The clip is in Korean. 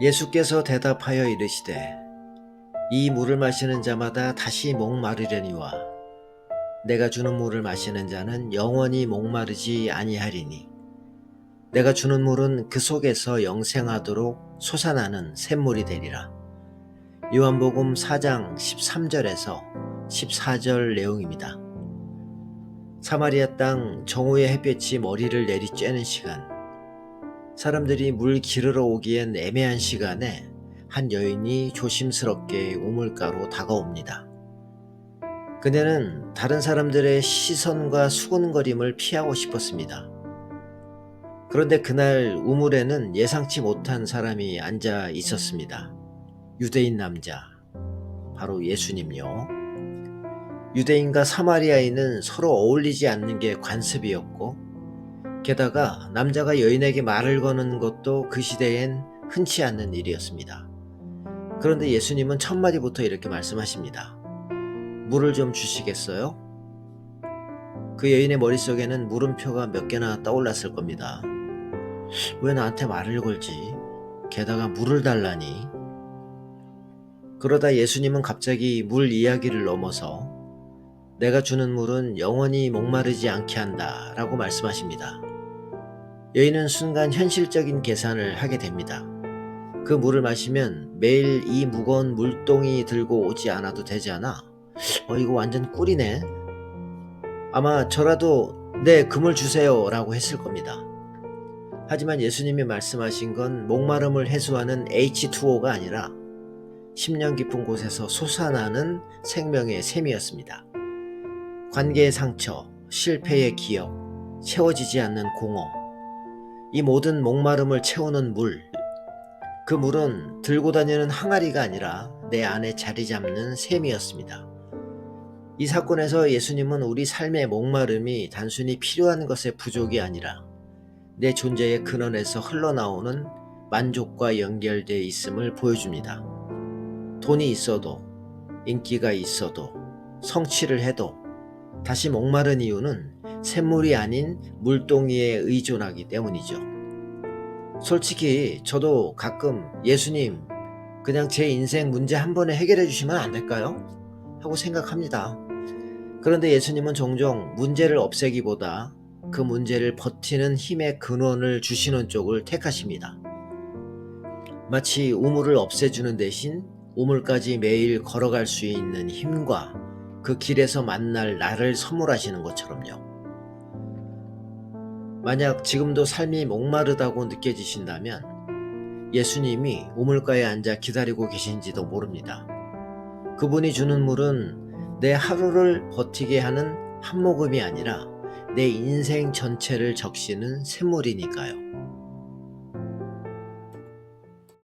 예수께서 대답하여 이르시되 이 물을 마시는 자마다 다시 목마르려니와 내가 주는 물을 마시는 자는 영원히 목마르지 아니하리니 내가 주는 물은 그 속에서 영생하도록 솟아나는 샘물이 되리라. 요한복음 4장 13절에서 14절 내용입니다. 사마리아 땅 정오의 햇볕이 머리를 내리쬐는 시간 사람들이 물 기르러 오기엔 애매한 시간에 한 여인이 조심스럽게 우물가로 다가옵니다. 그녀는 다른 사람들의 시선과 수군거림을 피하고 싶었습니다. 그런데 그날 우물에는 예상치 못한 사람이 앉아 있었습니다. 유대인 남자, 바로 예수님요. 유대인과 사마리아인은 서로 어울리지 않는 게 관습이었고, 게다가 남자가 여인에게 말을 거는 것도 그 시대엔 흔치 않는 일이었습니다. 그런데 예수님은 첫 마디부터 이렇게 말씀하십니다. 물을 좀 주시겠어요? 그 여인의 머릿속에는 물음표가 몇 개나 떠올랐을 겁니다. 왜 나한테 말을 걸지? 게다가 물을 달라니? 그러다 예수님은 갑자기 물 이야기를 넘어서 내가 주는 물은 영원히 목마르지 않게 한다 라고 말씀하십니다. 여인은 순간 현실적인 계산을 하게 됩니다. 그 물을 마시면 매일 이 무거운 물동이 들고 오지 않아도 되지 않아? 어, 이거 완전 꿀이네. 아마 저라도 네, 그물 주세요 라고 했을 겁니다. 하지만 예수님이 말씀하신 건 목마름을 해소하는 H2O가 아니라 10년 깊은 곳에서 솟아나는 생명의 샘이었습니다. 관계의 상처, 실패의 기억, 채워지지 않는 공허, 이 모든 목마름을 채우는 물, 그 물은 들고 다니는 항아리가 아니라 내 안에 자리 잡는 샘이었습니다. 이 사건에서 예수님은 우리 삶의 목마름이 단순히 필요한 것의 부족이 아니라 내 존재의 근원에서 흘러나오는 만족과 연결되어 있음을 보여줍니다. 돈이 있어도, 인기가 있어도, 성취를 해도 다시 목마른 이유는 샘물이 아닌 물동이에 의존하기 때문이죠. 솔직히 저도 가끔 예수님, 그냥 제 인생 문제 한 번에 해결해 주시면 안 될까요? 하고 생각합니다. 그런데 예수님은 종종 문제를 없애기보다 그 문제를 버티는 힘의 근원을 주시는 쪽을 택하십니다. 마치 우물을 없애주는 대신 우물까지 매일 걸어갈 수 있는 힘과 그 길에서 만날 나를 선물하시는 것처럼요. 만약 지금도 삶이 목마르다고 느껴지신다면 예수님이 우물가에 앉아 기다리고 계신지도 모릅니다. 그분이 주는 물은 내 하루를 버티게 하는 한 모금이 아니라 내 인생 전체를 적시는 샘물이니까요.